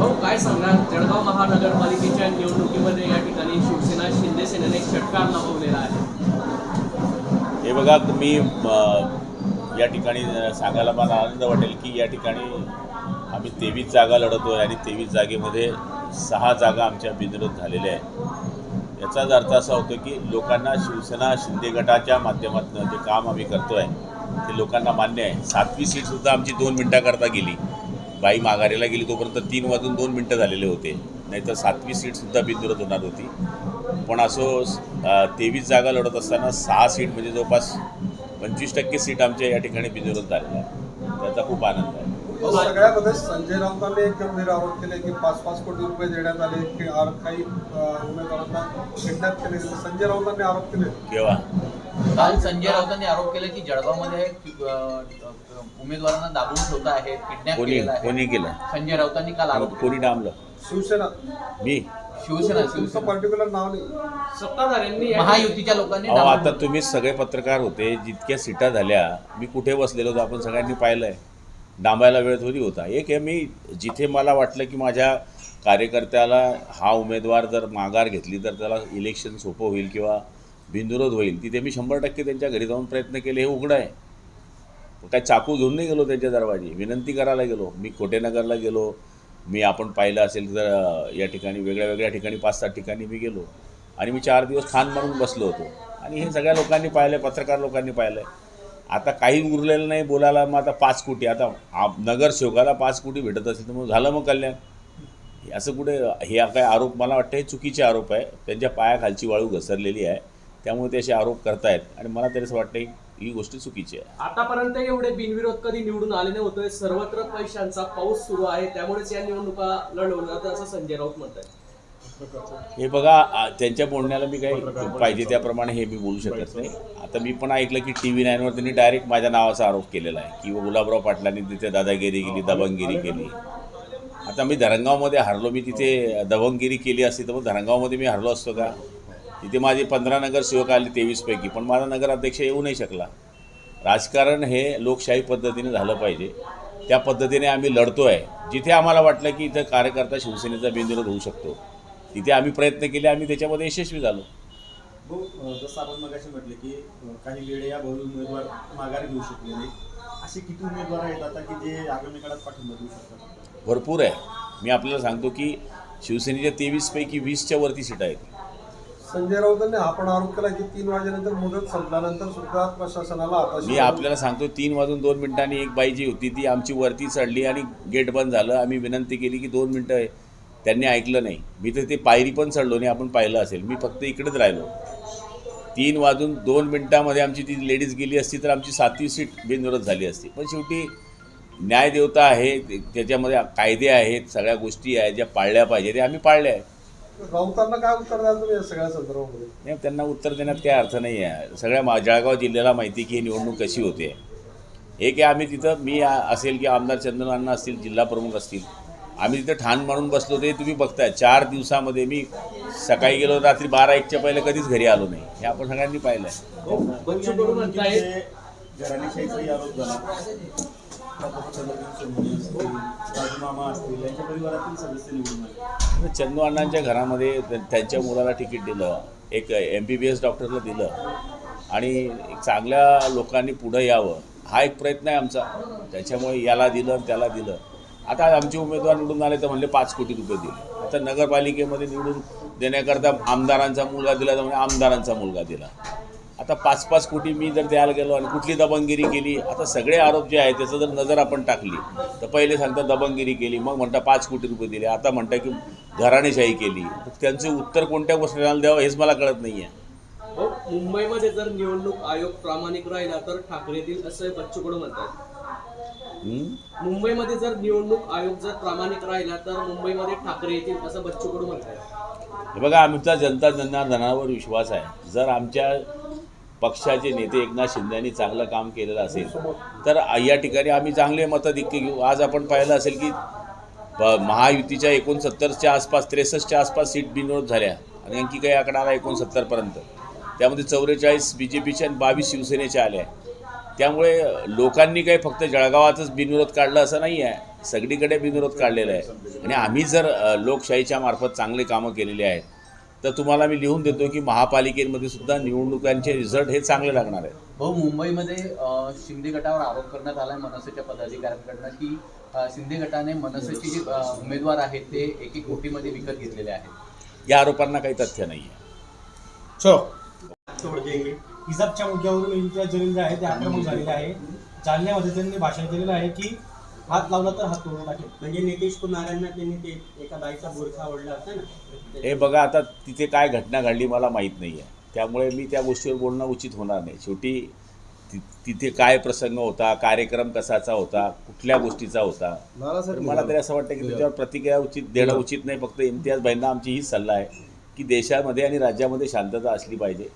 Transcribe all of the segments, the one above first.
भाऊ काय सांगणार जळगाव महानगरपालिकेच्या निवडणुकीमध्ये या ठिकाणी शिवसेना शिंदे सेनेने षटकार लावलेला आहे. हे बघा तुम्ही या ठिकाणी सांगायला मला आनंद वाटेल की या ठिकाणी आम्ही तेवीस जागा लढतो आहे आणि तेवीस जागेमध्ये सहा जागा आमच्या बिनविरोध झालेल्या आहेत. याचाच अर्थ असा होतो की लोकांना शिवसेना शिंदे गटाच्या माध्यमातून जे काम आम्ही करतो आहे ते लोकांना मान्य आहे. सातवी सीटसुद्धा आमची दोन मिनटाकरता गेली. बाई माघारीला गेली तोपर्यंत तीन वाजून दोन मिनटं झालेले होते. नाहीतर सातवी सीटसुद्धा बिनविरोध होणार होती. पण असो तेवीस जागा लढत असताना सहा सीट म्हणजे जवळपास पंचवीस टक्के सीट आमच्या या ठिकाणी बिनविरोध झालेल्या आहे त्याचा खूप आनंद आहे. सगळ्यामध्ये संजय राऊतांनी एक गंभीर आरोप केले की पाच पाच कोटी रुपये देण्यात आले की काही उमेदवारांना संजय राऊतांनी आरोप केले. केव्हा? काल संजय राऊतांनी आरोप केला की जळगावमध्ये उमेदवारांना दाबून ठेवता आहे किडनॅप कोणी केलेला आहे. कोणी केलं संजय राऊतांनी काल आरोप कोणी डांबलं? शिवसेना. मी? शिवसेना तुमचं शिवसेना. पर्टिक्युलर नाव नाही. सत्ताधाऱ्यांनी या महायुतीच्या लोकांनी अहो दाबून आता तुम्ही सगळे पत्रकार होते जितक्या सीटा झाल्या मी कुठे बसलेलो होतो आपण सगळ्यांनी पाहिलं आहे डांबायला वेळ थोडी होता. एक आहे मी जिथे मला वाटलं की माझ्या कार्यकर्त्याला हा उमेदवार जर माघार घेतली तर त्याला इलेक्शन सोपं होईल किंवा बिनविरोध होईल. तिथे मी शंभर टक्के त्यांच्या घरी जाऊन प्रयत्न केले हे उघडं आहे. काय चाकू घेऊन नाही गेलो त्यांच्या दरवाजी. विनंती करायला गेलो. मी कोटेनगरला गेलो. मी आपण पाहिलं असेल तर या ठिकाणी वेगळ्या वेगळ्या ठिकाणी पाच सात ठिकाणी मी गेलो. आणि मी चार दिवस स्थान मारून बसलो होतो. आणि हे सगळ्या लोकांनी पाहिलं पत्रकार लोकांनी पाहिलं आता काही उरलेलं नाही बोलायला मग आता पाच कोटी. आता नगरसेवकाला पाच कोटी भेटत असेल तर मग झालं मग कल्याण. असं कुठे हे काय आरोप मला वाटतं हे चुकीचे आरोप आहे. त्यांच्या पायाखालची वाळू घसरलेली आहे. त्यामुळे ते असे आरोप करतायत. आणि मला तरी असं वाटतं ही- गोष्ट चुकीची आहे. आतापर्यंत एवढे बिनविरोध कधी निवडून आले नव्हते. सर्वत्र पैशांचा पाऊस सुरू आहे. त्यामुळेच या निवडणुका लढवल्या जातात असं संजय राऊत म्हणतात हे बघा त्यांच्या बोलण्याला मी काही पाहिजे त्याप्रमाणे हे मी बोलू शकत नाही. आता मी पण ऐकलं की टी व्ही नाईनवर त्यांनी डायरेक्ट माझ्या नावाचा आरोप केलेला आहे. की गुलाबराव पाटलांनी तिथे दादागिरी केली दबंगगिरी केली. आता मी धरणगावमध्ये हरलो. मी तिथे दबंगगिरी केली असती तर मग धरणगावमध्ये मी हरलो असतो का? तिथे माझे पंधरा नगरसेवक आले तेवीसपैकी पण माझा नगराध्यक्ष येऊ नाही शकला. राजकारण हे लोकशाही पद्धतीने झालं पाहिजे. त्या पद्धतीने आम्ही लढतो आहे जिथे आम्हाला वाटलं की इथं कार्यकर्ता शिवसेनेचा बिनविरोध होऊ शकतो तिथे आम्ही प्रयत्न केले आम्ही त्याच्यामध्ये यशस्वी झालो. अ, जसं आपण मगाशी म्हटलं की काही वेळे या भाऊ उमेदवार माघार घेऊ शकले नाही. असे किती उमेदवार आहेत आता की जे आगामी काळात पाठिंबा देऊ शकतात? भरपूर आहे. मी आपल्याला सांगतो की शिवसेनेच्या तेवीसपैकी वीसच्या वरती सीट आहेत. संजय राऊतांनी हा पण आरोप केला की तीन वाजेनंतर मुदत संपल्यानंतर सुद्धा प्रशासनाला आता मी आपल्याला सांगतो तीन वाजून दोन मिनिटांनी एक बाई जी होती ती आमची वरती चढली आणि गेट बंद झालं. आम्ही विनंती केली की दोन मिनटं आहे. त्यांनी ऐकलं नाही. मी तर ते पायरी पण चढलो नाही आपण पाहिलं असेल. मी फक्त इकडेच राहिलो. तीन वाजून दोन मिनटामध्ये आमची ती लेडीज गेली असती तर आमची सातवी सीट बिनविरोध झाली असती. पण शेवटी न्यायदेवता आहे त्याच्यामध्ये कायदे आहेत सगळ्या गोष्टी आहेत ज्या पाळल्या पाहिजे ते आम्ही पाळल्या आहेत. राऊतांना काय उत्तर द्याल तुम्ही या सगळ्या संदर्भामध्ये? नाही त्यांना उत्तर देण्यात काही अर्थ नाही आहे सगळ्या मा जळगाव जिल्ह्याला माहिती की ही निवडणूक कशी होते? हे की आम्ही तिथं मी आ- असेल की आमदार चंद्रन अण्णा असतील जिल्हा प्रमुख असतील आम्ही तिथं ठाण म्हणून बसलो ते तुम्ही बघताय चार दिवसामध्ये मी सकाळी गेलो रात्री बारा एकच्या पहिले कधीच घरी आलो नाही. हे आपण सगळ्यांनी पाहिलं आहे बच्चू कडू म्हणतायत घराणेशाहीचाही आरोप झाला चंदू अण्णांच्या घरामध्ये त्यांच्या मुलाला तिकीट दिलं. एक एम बी बी एस डॉक्टरला दिलं. आणि चांगल्या लोकांनी पुढं यावं. हा एक प्रयत्न आहे आमचा. त्याच्यामुळे याला दिलं त्याला दिलं. आता आमचे उमेदवार निवडून आले तर म्हणले पाच कोटी रुपये दिले. आता नगरपालिकेमध्ये निवडून देण्याकरता आमदारांचा मुलगा दिला तर म्हणजे आमदारांचा मुलगा दिला. आता पाच पाच कोटी मी जर द्यायला गेलो आणि कुठली दबंगिरी केली आता सगळे आरोप जे आहेत त्याचं जर नजर आपण टाकली तर पहिले सांगता दबंगिरी केली मग म्हणता पाच कोटी रुपये दिले आता म्हणता की घराणेशाही केली. त्यांचे उत्तर कोणत्या गोष्टीला द्यावं हेच मला कळत नाही आहे भाऊ, मुंबईमध्ये जर निवडणूक आयोग प्रामाणिक राहिला तर ठाकरे येतील असं बच्चू कडू म्हणतात. मुंबईमध्ये जर निवडणूक आयोग जर प्रामाणिक राहिला तर मुंबईमध्ये ठाकरे येतील असं बच्चू कडू म्हणतात. हे बघा आमचा जनता जनार्दनावर विश्वास आहे. जर आमच्या पक्षाचे नेते एकनाथ शिंदेनी चांगलं काम केलेलं असेल तर या ठिकाणी आम्ही चांगले मताधिक्य घेऊ. आज आपण पाहिलं असेल की प- महायुतीच्या एकोणसत्तरच्या आसपास त्रेसष्टच्या आसपास सीट बिनविरोध झाल्या. आणि आणखी काही आकडा आला एकोणसत्तरपर्यंत. त्यामध्ये चौवेचाळीस बी जे पीच्या आणि बावीस शिवसेनेच्या आल्या. त्यामुळे लोकांनी काही फक्त जळगावातच बिनविरोध काढलं असं नाही आहे. सगळीकडे बिनविरोध काढलेला आहे. आणि आम्ही जर लोकशाहीच्या मार्फत चांगले कामं केलेली आहेत तर तुम्हाला मी लिहून देतो की महापालिकेमध्ये सुद्धा निवडणुकांचे रिझल्ट हे चांगले लागणार आहेत. भाऊ मुंबईमध्ये अ, शिंदे गटावर आरोप करण्यात आलाय मनसेच्या पदाधिकाऱ्यांकडनं की शिंदे गटाने मनसेचे जे उमेदवार आहेत ते एक एक कोटीमध्ये विकत घेतलेले आहेत. या आरोपांना काही तथ्य नाही आहे हिजाबच्या मुद्द्यावरून इम्तियाज जलील जे आहे ते आक्रमक झालेले आहे जालन्यामध्ये त्यांनी भाषण केलेलं आहे की हात लावला तर हात तोडून टाकेल. म्हणजे नितीश कुमारांना त्यांनी ते एका बाईचा बुरखा ओढला होता ना. हे बघा आता तिथे काय घटना घडली मला माहीत नाही आहे त्यामुळे मी त्या गोष्टीवर बोलणं उचित होणार नाही. शेवटी ति तिथे काय प्रसंग होता कार्यक्रम कसाचा होता कुठल्या गोष्टीचा होता? मला तरी असं वाटतं की त्याच्यावर प्रतिक्रिया उचित देणं उचित नाही. फक्त इम्तियाज भाईंना आमची हीच सल्ला आहे की देशामध्ये आणि राज्यामध्ये शांतता असली पाहिजे.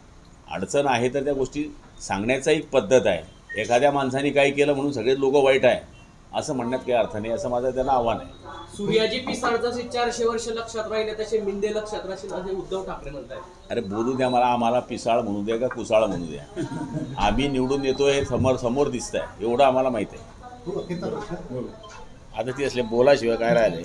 अडचण आहे तर त्या गोष्टी सांगण्याचा एक पद्धत आहे. एखाद्या माणसाने काही केलं म्हणून सगळे लोक वाईट आहे. असं म्हणण्यात काही अर्थ नाही असं माझं त्यांना आव्हान आहे. सूर्याजी पिसाळ जसे चारशे वर्ष लक्षात राहिले तसे मिंदे लक्षात राहतील असे उद्धव ठाकरे म्हणतात अरे बोलू द्या मला आम्हाला पिसाळ म्हणू द्या का कुसाळ म्हणू द्या? आम्ही निवडून येतो हे समोर समोर दिसत आहे एवढं आम्हाला माहिती आहे. आता ती असले बोलाशिवाय काय राहिले?